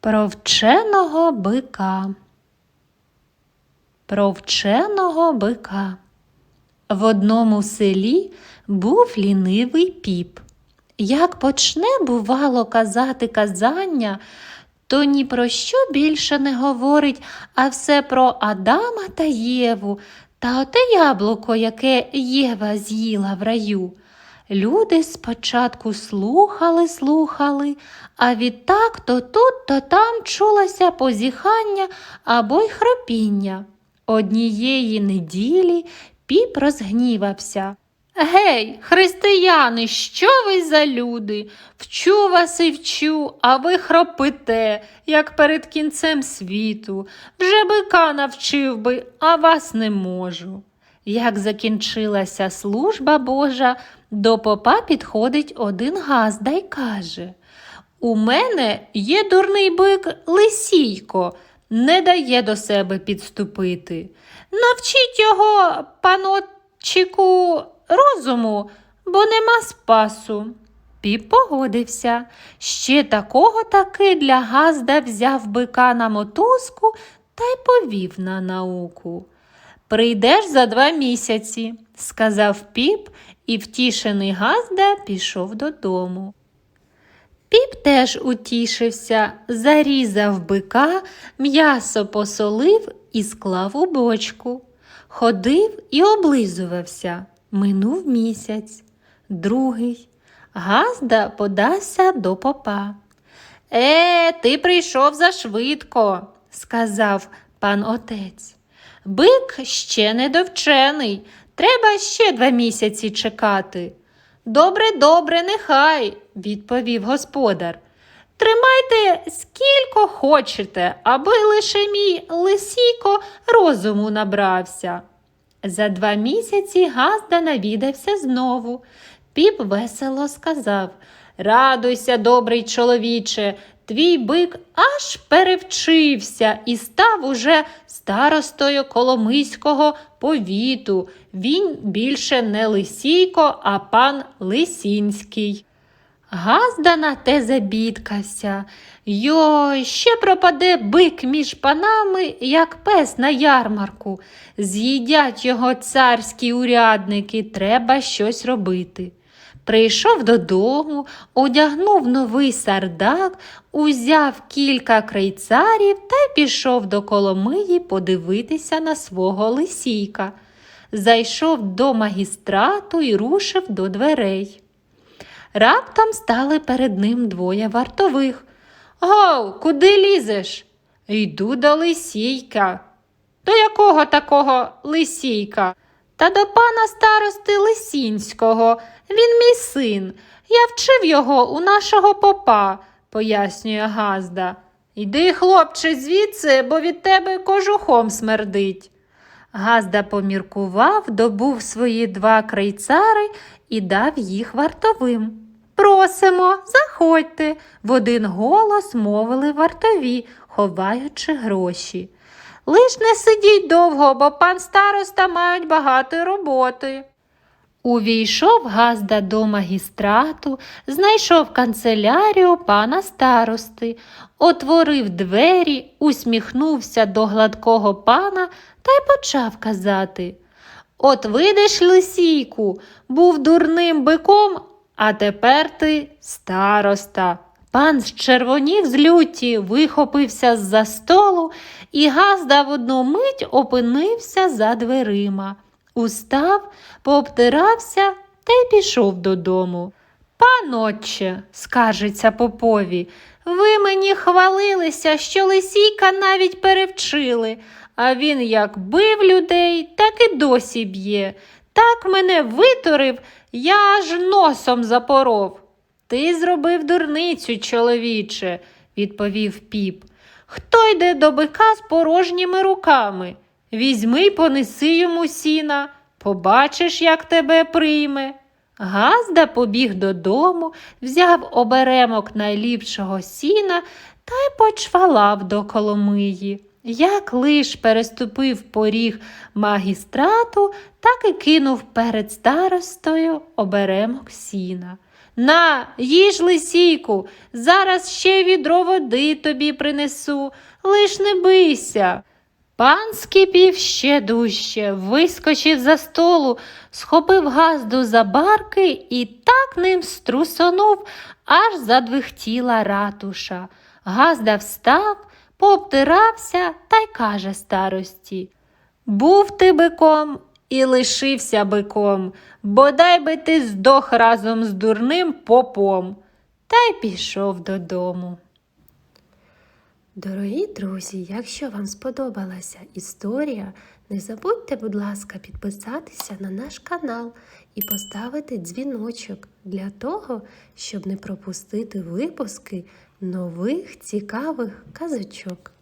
Про вченого бика. Про вченого бика. В одному селі був лінивий піп. Як почне, бувало, казати казання, то ні про що більше не говорить, а все про Адама та Єву та оте яблуко, яке Єва з'їла в раю. Люди спочатку слухали, слухали, а відтак то тут, то там чулося позіхання або й хропіння. Однієї неділі піп розгнівався. Гей, християни, що ви за люди? Вчу вас і вчу, а ви хропите, як перед кінцем світу. Вже бика навчив би, а вас не можу. Як закінчилася служба Божа, до попа підходить один газда й каже У мене є дурний бик Лисійко, не дає до себе підступити. Навчіть його, панотчику, розуму, бо нема спасу. Піп погодився. Ще такого таки для газда взяв бика на мотузку та й повів на науку. Прийдеш за два місяці, сказав піп, і втішений газда пішов додому. Піп теж утішився, зарізав бика, м'ясо посолив і склав у бочку. Ходив і облизувався. Минув місяць, другий. Газда подався до попа. Е, ти прийшов зашвидко, сказав пан отець. Бик ще недовчений, треба ще два місяці чекати. Добре, добре, нехай, відповів господар. Тримайте скільки хочете, аби лише мій лисійко розуму набрався. За два місяці Газда навідався знову. Піп весело сказав Радуйся, добрий чоловіче, твій бик аж перевчився і став уже старостою Коломийського повіту. Він більше не Лисійко, а пан Лисінський. Газда на те забідкався. Йой, ще пропаде бик між панами, як пес на ярмарку. З'їдять його царські урядники, треба щось робити. Прийшов додому, одягнув новий сардак, узяв кілька крейцарів та пішов до Коломиї подивитися на свого лисійка. Зайшов до магістрату і рушив до дверей. Раптом стали перед ним двоє вартових. Гов, куди лізеш? Йду до лисійка. До якого такого лисійка? Та до пана старости Лисінського. Він мій син. Я вчив його у нашого попа, пояснює Газда. Йди, хлопче, звідси, бо від тебе кожухом смердить. Газда поміркував, добув свої два крайцари і дав їх вартовим. Просимо, заходьте, в один голос мовили вартові, ховаючи гроші. Лиш не сидіть довго, бо пан староста мають багато роботи. Увійшов Газда до магістрату, знайшов канцелярію пана старости, отворив двері, усміхнувся до гладкого пана та й почав казати От видиш, лисійку, був дурним биком, а тепер ти староста. Пан з червонів з люті вихопився з-за столу, і Газда в одну мить опинився за дверима. Устав, пообтирався та й пішов додому. Панотче, скаржиться попові, ви мені хвалилися, що лисійка навіть перевчили, а він як бив людей, так і досі б'є. Так мене витурив, я аж носом запоров. Ти зробив дурницю, чоловіче, відповів піп. Хто йде до бика з порожніми руками? Візьми й понеси йому сіна, побачиш, як тебе прийме. Газда побіг додому, взяв оберемок найліпшого сіна та й почвалав до Коломиї. Як лиш переступив поріг магістрату, так і кинув перед старостою оберемок сіна. На, їж лисійку, зараз ще відро води тобі принесу, лиш не бийся. Пан скипів ще дужче, вискочив за столу, схопив газду за барки і так ним струсонув, аж задвихтіла ратуша. Газда встав, пообтирався та й каже старості. Був ти биком і лишився биком, бодай би ти здох разом з дурним попом. Та й пішов додому. Дорогі друзі, якщо вам сподобалася історія, не забудьте, будь ласка, підписатися на наш канал і поставити дзвіночок для того, щоб не пропустити випуски нових цікавих казочок.